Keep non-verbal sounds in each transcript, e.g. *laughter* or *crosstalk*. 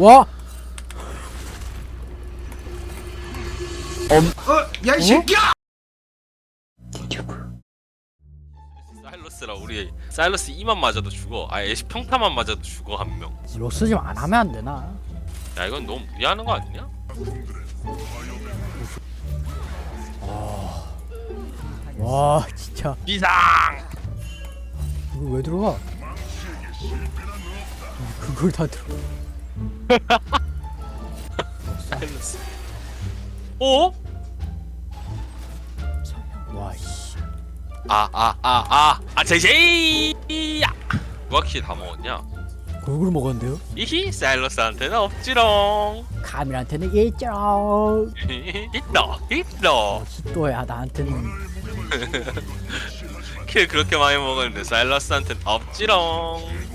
와! 어, 야이 새끼야! 사일러스라 우리 사일러스 2만 맞아도 죽어. 아 애쉬 평타만 맞아도 죽어 한 명. 로스 좀 안 하면 안 되나? 야 이건 너무 무리하는 거 아니냐? 와 진짜 비상. 이거 왜 들어가? 그걸 다 들어. 어? 와 씨. 아아아아 아 제이제이. 누가 키다 먹었냐? 골고루 먹었는데요? 이히 사일러스한테는 없지롱. 카밀한테는 일정. 있다 있다. 또야 나한테는 *laughs* 킬 그렇게 많이 먹었는데 사일러스한테는 없지롱.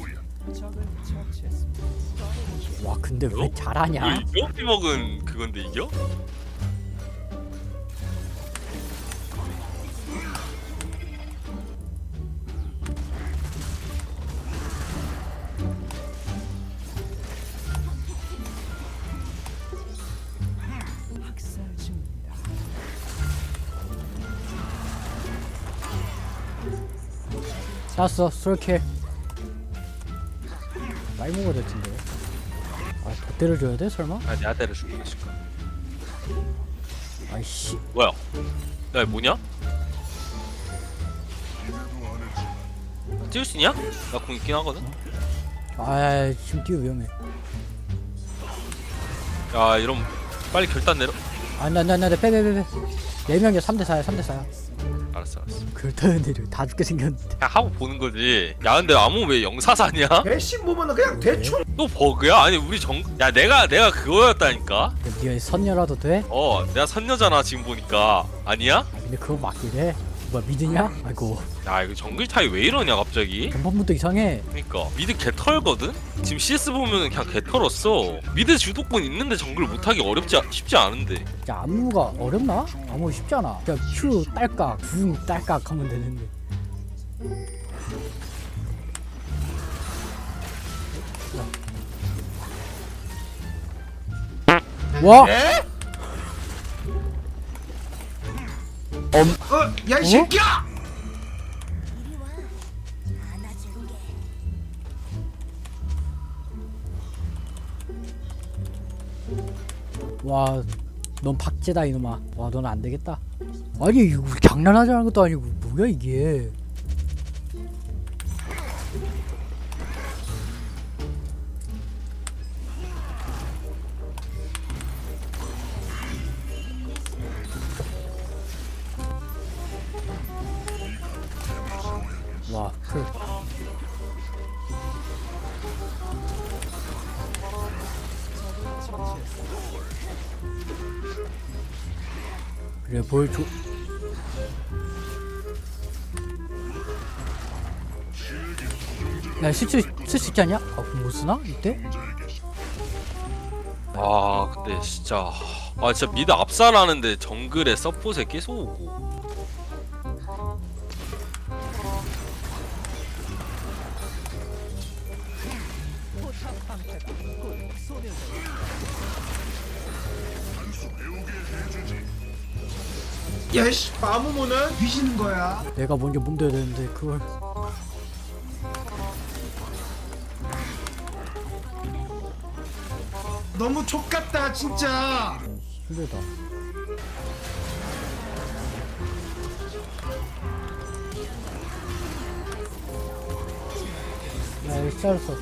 근데 왜 어? 잘하냐? 이거 먹은 그건데 이겨? 쐈어 솔킬. 많이 먹어야 될 텐데. 아더 때려줘야 돼 설마? 아 내가 때려줄게 줄까? 아이씨. 뭐야? 야 이거 뭐냐? 띄울 수 있냐? 나 공 있긴 하거든. 아 지금 뛰어 위험해. 야 이런 빨리 결단 내려. 안돼 안돼 안돼 빼빼빼빼. 네 명이야 3대 4야 3대 4야. 알았어 알았어. 그렇다는 데를 다 죽게 생겼는데. 그냥 하고 보는 거지. 야 근데 아무 왜 영사사냐? *laughs* 배신 보면은 그냥 대충 또 버그야? 아니 우리 정. 야 내가 내가 그거였다니까. 네가 선녀라도 돼? 어 내가 선녀잖아 지금 보니까. 아니야? 아, 근데 그거 맞긴 해. 뭐야 믿으냐? 아이고 야 이거 정글 타이 왜 이러냐 갑자기? 전반부터 이상해. 그니까 미드 개털거든? 지금 CS 보면은 그냥 개털었어 미드 주도권 있는데 정글 못하기 어렵지 않- 쉽지 않은데 야 안무가 어렵나? 안무 쉽잖아. 그냥 Q 딸깍, 궁 딸깍 하면 되는데. 와! 에? 어, 야 이 새끼야! 와, 넌 박제다 이놈아. 와, 넌 안 되겠다. 아니 이거 장난하자는 것도 아니고 뭐야 이게? 그래 뭘 줘? 야 실수 쓸수 있지 않냐? 아못 쓰나 이때? 아 근데 진짜 아 진짜 미드 압살하는데 정글에 서폿에 계속 오고 야씨 마무모는 뒤지는 거야. 내가 먼저 문대야 되는데 그걸 너무 족같다 진짜. 힘들다. 야 이거 잘했어.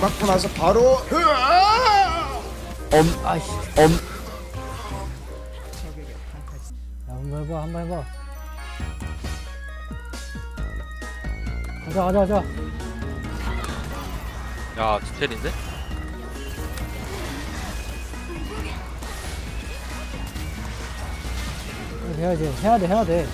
맞고 나서 바로 으아! 엄 아이씨 엄. 해봐 한번 해봐. 가자 가자 가자. 야 디테일인데? 해야 돼 해야 돼 해야 돼.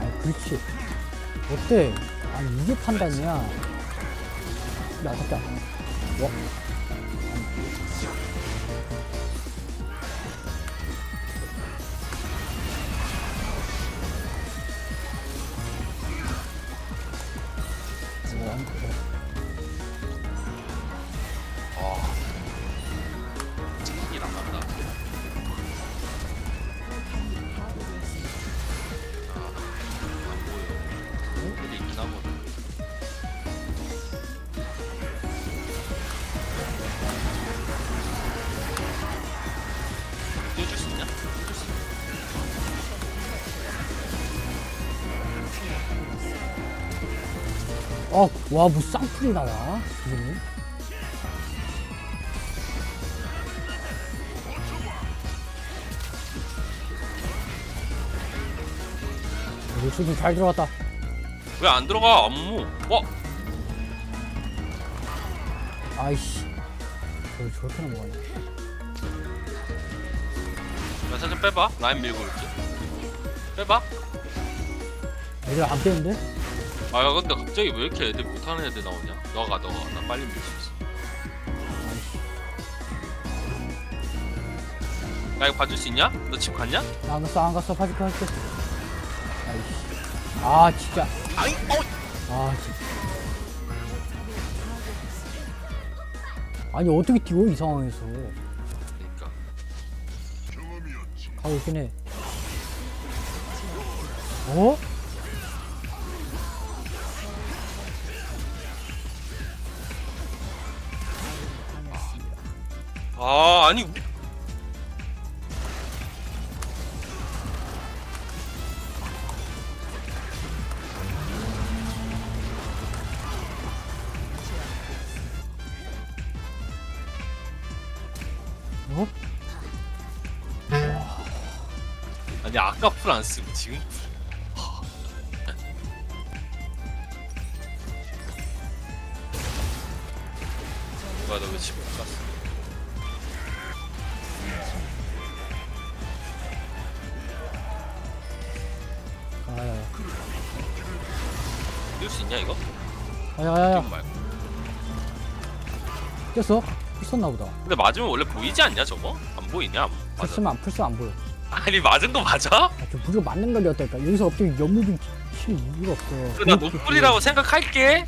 아 그렇지. 어때? 아니 이게 판단이야. 야 잠깐. 뭐? 어, 와, 뭐 쌍풀이 나와? 지금? 루스님 잘 들어갔다. 왜 안 들어가 안무 와 아이씨. 저걸 저렇게 넘어가네. 야, 살짝 빼봐 라인 밀고 올게 빼봐 애들 안 깨는데? 아 야, 근데 갑자기 왜 이렇게 애들 못하는 애들 나오냐 너가 너가 나 빨리 밀 수 있어 야 이거 봐줄 수 있냐? 너 집 갔냐? 나 안 갔어, 안 갔어. 파지카 할게. 아이씨. 아, 진짜. 아이 어 아, 진짜. 아니, 어떻게 뛰어, 이 상황에서. 그니까 가고 있긴 해. 어? 아 아니. 어? 아니 아까 풀 안 쓰고 지금 뭐야 너왜 집못 갔어 뛸수 있냐 이거? 아야야야. 말고 꼈어? 있었나 보다. 근데 맞으면 원래 보이지 않냐 저거? 안 보이냐? 안 맞아. 풀스면 안, 보여. 아니 맞은 거 맞아? 아, 저 무조건 맞는 걸 렸다니까. 여기서 갑자기 연무빙 칠 이유가 없어. 그나 노플이라고 생각할게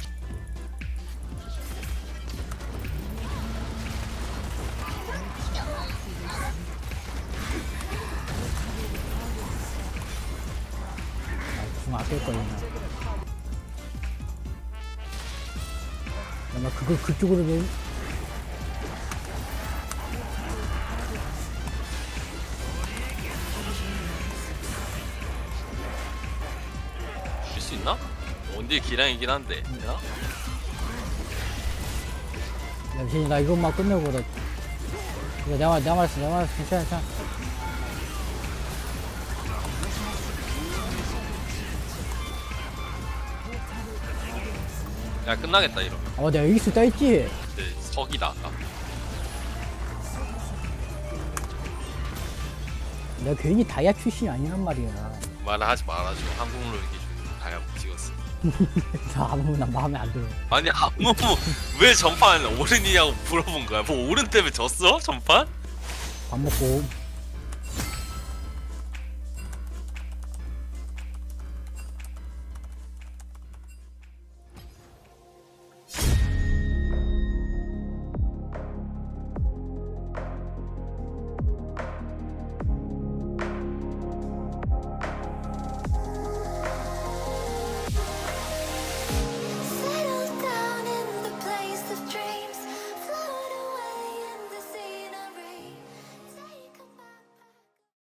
아, 궁 아낄 거야. 아마 그걸 그쪽으로 내. 줄수 있나? 원딜 기량이긴 한데 되나? 야, 진나 이것만 끝내고 그래. 이거 내가 말- 내가 말했어, 내가 말했어. 괜찮아, 괜찮아. 야 끝나겠다 이러면 어, 내가 있다 했지. 근데 석이다 아까 내가 괜히 다이아 출신이 아니란 말이야. 말을 하지 말아줘 한국으로 이렇게 다이아고 찍었어 *laughs* 저 아무나 마음에 안 들어. 아니 아무 왜 전판 오른이냐고 물어본 거야 뭐 오른 때문에 졌어? 전판? 밥 먹고